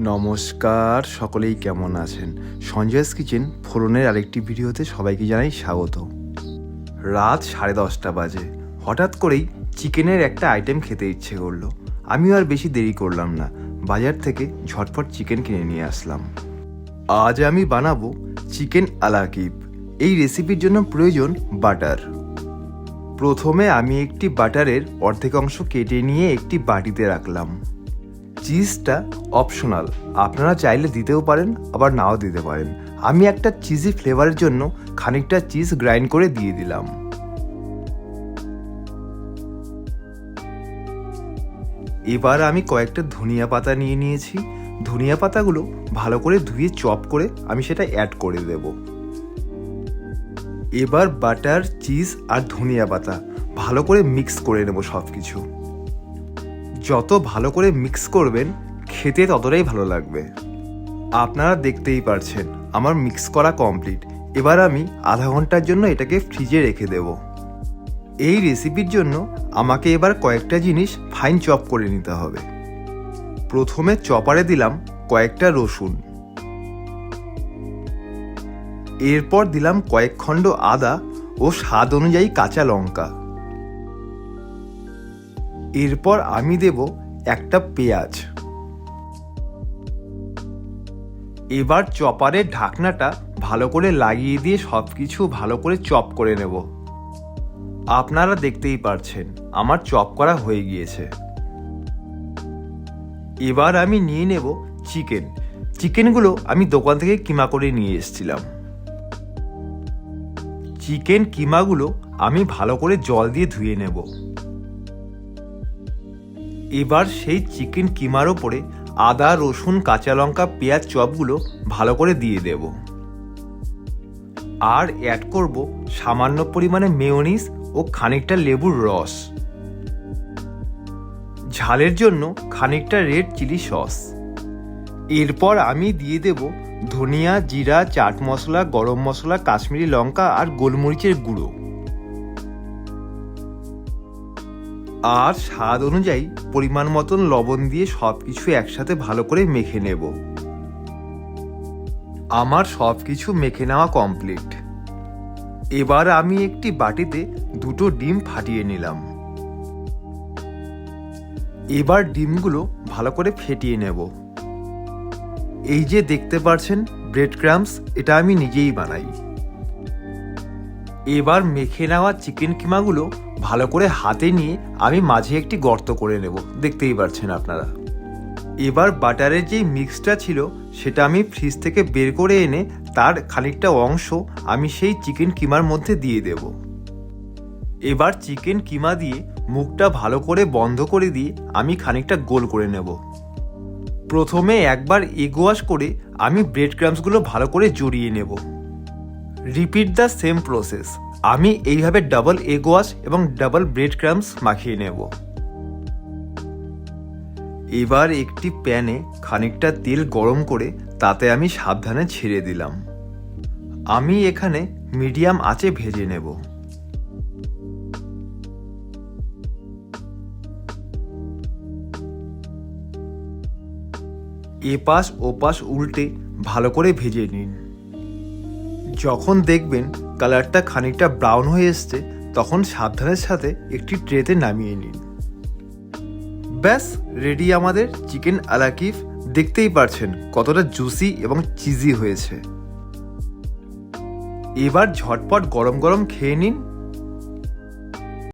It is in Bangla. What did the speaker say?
নমস্কার, সকলেই কেমন আছেন? সঞ্জয়স কিচেন, ফোরনের আরেকটি ভিডিওতে সবাইকে জানাই স্বাগত। রাত সাড়ে দশটা বাজে। হঠাৎ করেই চিকেনের একটা আইটেম খেতে ইচ্ছে করল। আমিও আর বেশি দেরি করলাম না। বাজার থেকে ঝটপট চিকেন কিনে নিয়ে আসলাম। আজ আমি বানাবো চিকেন আলাকিব এই রেসিপির জন্য প্রয়োজন বাটার। প্রথমে আমি একটি বাটারের অর্ধেক অংশ কেটে নিয়ে একটি বাটিতে রাখলাম। চিজটা অপশনাল আপনারা চাইলে দিতেও পারেন, আবার নাও দিতে পারেন। আমি একটা চিজি ফ্লেভারের জন্য খানিকটা চিজ গ্রাইন্ড করে দিয়ে দিলাম। এবার আমি কয়েকটা ধনিয়া পাতা নিয়ে নিয়েছি। ধনিয়া পাতাগুলো ভালো করে ধুয়ে চপ করে আমি সেটা অ্যাড করে দেব। এবার বাটার চিজ আর ধনিয়া পাতা ভালো করে মিক্স করে নেব সব কিছু যত ভালো করে মিক্স করবেন, খেতে ততটাই ভালো লাগবে। আপনারা দেখতেই পারছেন, আমার মিক্স করা কমপ্লিট এবার আমি আধা ঘণ্টার জন্য এটাকে ফ্রিজে রেখে দেব। এই রেসিপির জন্য আমাকে এবার কয়েকটা জিনিস ফাইন চপ করে নিতে হবে। প্রথমে চপারে দিলাম কয়েকটা রসুন। এরপর দিলাম কয়েক খণ্ড আদা ও স্বাদ অনুযায়ী কাঁচা লঙ্কা। এরপর আমি দেব একটা পেঁয়াজ। এবার চপারের ঢাকনাটা ভালো করে লাগিয়ে দিয়ে সব কিছু ভালো করে চপ করে নেব। আপনারা দেখতেই পারছেন, আমার চপ করা হয়ে গিয়েছে। এবার আমি নিয়ে নেব চিকেন। চিকেনগুলো আমি দোকান থেকে কিমা করে নিয়ে এসেছিলাম। চিকেন কিমাগুলো আমি ভালো করে জল দিয়ে ধুয়ে নেব। এবার সেই চিকেন কিমার ওপরে আদা, রসুন, কাঁচা লঙ্কা, পেঁয়াজ চপগুলো ভালো করে দিয়ে দেব। আর অ্যাড করব সামান্য পরিমাণে মেয়োনিজ ও খানিকটা লেবুর রস। ঝালের জন্য খানিকটা রেড চিলি সস এরপর আমি দিয়ে দেব ধনিয়া, জিরা, চাট মশলা, গরম মশলা, কাশ্মীরি লঙ্কা আর গোলমরিচের গুঁড়ো। আর স্বাদ অনুযায়ী পরিমাণ মতন লবণ দিয়ে সব কিছু একসাথে ভালো করে মেখে নেব। আমার সব কিছু মেখে নেওয়া কমপ্লিট। এবার আমি একটি বাটিতে দুটো ডিম ফাটিয়ে নিলাম। এবার ডিমগুলো ভালো করে ফেটিয়ে নেব। এই যে দেখতে পারছেন ব্রেড ক্রামস এটা আমি নিজেই বানাই। এবার মেখে নেওয়া চিকেন কিমাগুলো ভালো করে হাতে নিয়ে আমি মাঝে একটি গর্ত করে নেব। দেখতেই পারছেন আপনারা। এবার বাটারের যেই মিক্সটা ছিল, সেটা আমি ফ্রিজ থেকে বের করে এনে তার খানিকটা অংশ আমি সেই চিকেন কিমার মধ্যে দিয়ে দেব। এবার চিকেন কিমা দিয়ে মুখটা ভালো করে বন্ধ করে দিয়ে আমি খানিকটা গোল করে নেব। প্রথমে একবার এগ ওয়াশ করে আমি ব্রেড ক্রামসগুলো ভালো করে জড়িয়ে নেব। রিপিট দ্য সেম প্রসেস আমি এইভাবে ডাবল এগ ওয়াশ এবং ডাবল ব্রেড ক্রামস মাখিয়ে নেব। এবার একটি প্যানে খানিকটা তেল গরম করে তাতে আমি সাবধানে ছেড়ে দিলাম। আমি এখানে মিডিয়াম আঁচে ভেজে নেব। এপাশ ওপাশ উল্টে ভালো করে ভেজে নিন। যখন দেখবেন কালারটা খানিকটা ব্রাউন হয়ে এসছে, তখন সাবধানের সাথে একটি ট্রেতে নামিয়ে নিন। ব্যাস, রেডি আমাদের চিকেন আলাকিফ। দেখতেই পারছেন কতটা জুসি এবং চিজি হয়েছে। এবার ঝটপট গরম গরম খেয়ে নিন।